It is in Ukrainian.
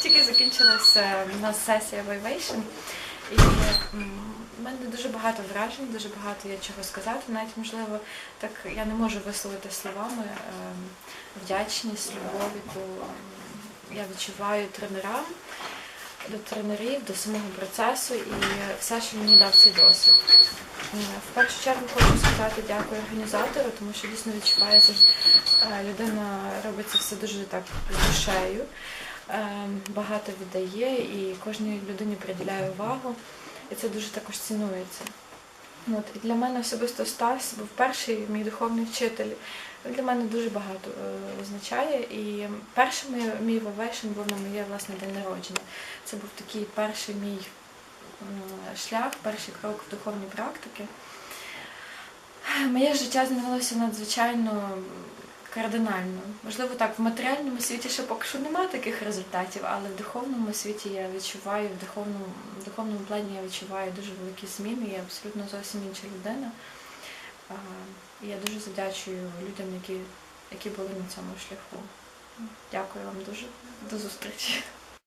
Тільки закінчилася у нас сесія Вайвейшн. І в мене дуже багато вражень, дуже багато є чого сказати. Навіть можливо, так я не можу висловити словами ем, вдячність, любов, яку я відчуваю тренерам, до тренерів, до самого процесу і все, що мені дав цей досвід. Е, В першу чергу хочу сказати дякую організатору, тому що дійсно відчувається, е, людина робить це все дуже так з душею, е, багато віддає і кожній людині приділяє увагу, і це дуже також цінується. От, і для мене особисто Стас був перший мій духовний вчитель. Для мене дуже багато е, означає. І перший мій, мій був на моє власне день народження. Це був такий перший мій шлях, перший крок в духовні практики. Моє життя змінилося надзвичайно кардинально. Можливо, так, в матеріальному світі ще поки що немає таких результатів, але в духовному світі я відчуваю, в духовному, в духовному плані я відчуваю дуже великі зміни, я абсолютно зовсім інша людина. Я дуже завдячую людям, які, які були на цьому шляху. Дякую вам дуже. До зустрічі.